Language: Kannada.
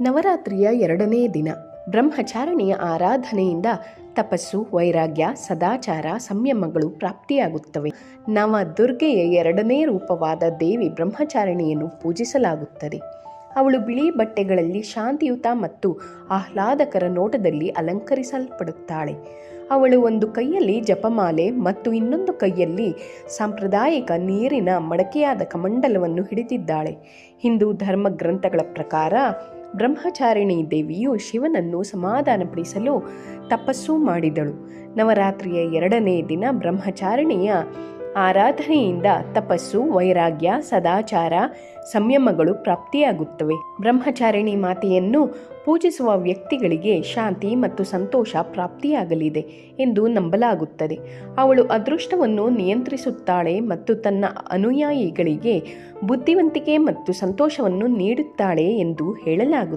ನವರಾತ್ರಿಯ ಎರಡನೇ ದಿನ. ಬ್ರಹ್ಮಚಾರಣೆಯ ಆರಾಧನೆಯಿಂದ ತಪಸ್ಸು, ವೈರಾಗ್ಯ, ಸದಾಚಾರ, ಸಂಯಮಗಳು ಪ್ರಾಪ್ತಿಯಾಗುತ್ತವೆ. ನವ ದುರ್ಗೆಯ ಎರಡನೇ ರೂಪವಾದ ದೇವಿ ಬ್ರಹ್ಮಚಾರಿಣಿಯನ್ನು ಪೂಜಿಸಲಾಗುತ್ತದೆ. ಅವಳು ಬಿಳಿ ಬಟ್ಟೆಗಳಲ್ಲಿ ಶಾಂತಿಯುತ ಮತ್ತು ಆಹ್ಲಾದಕರ ನೋಟದಲ್ಲಿ ಅಲಂಕರಿಸಲ್ಪಡುತ್ತಾಳೆ. ಅವಳು ಒಂದು ಕೈಯಲ್ಲಿ ಜಪಮಾಲೆ ಮತ್ತು ಇನ್ನೊಂದು ಕೈಯಲ್ಲಿ ಸಾಂಪ್ರದಾಯಿಕ ನೀರಿನ ಮಡಕೆಯಾದ ಕಮಂಡಲವನ್ನು ಹಿಡಿದಿದ್ದಾಳೆ. ಹಿಂದೂ ಧರ್ಮ ಗ್ರಂಥಗಳ ಪ್ರಕಾರ ಬ್ರಹ್ಮಚಾರಿಣಿ ದೇವಿಯು ಶಿವನನ್ನು ಸಮಾಧಾನಪಡಿಸಲು ತಪಸ್ಸು ಮಾಡಿದಳು. ನವರಾತ್ರಿಯ ಎರಡನೇ ದಿನ ಬ್ರಹ್ಮಚಾರಿಣಿಯ ಆರಾಧನೆಯಿಂದ ತಪಸ್ಸು, ವೈರಾಗ್ಯ, ಸದಾಚಾರ, ಸಂಯಮಗಳು ಪ್ರಾಪ್ತಿಯಾಗುತ್ತವೆ. ಬ್ರಹ್ಮಚಾರಿಣಿ ಮಾತೆಯನ್ನು ಪೂಜಿಸುವ ವ್ಯಕ್ತಿಗಳಿಗೆ ಶಾಂತಿ ಮತ್ತು ಸಂತೋಷ ಪ್ರಾಪ್ತಿಯಾಗಲಿದೆ ಎಂದು ನಂಬಲಾಗುತ್ತದೆ. ಅವಳು ಅದೃಷ್ಟವನ್ನು ನಿಯಂತ್ರಿಸುತ್ತಾಳೆ ಮತ್ತು ತನ್ನ ಅನುಯಾಯಿಗಳಿಗೆ ಬುದ್ಧಿವಂತಿಕೆ ಮತ್ತು ಸಂತೋಷವನ್ನು ನೀಡುತ್ತಾಳೆ ಎಂದು ಹೇಳಲಾಗುತ್ತದೆ.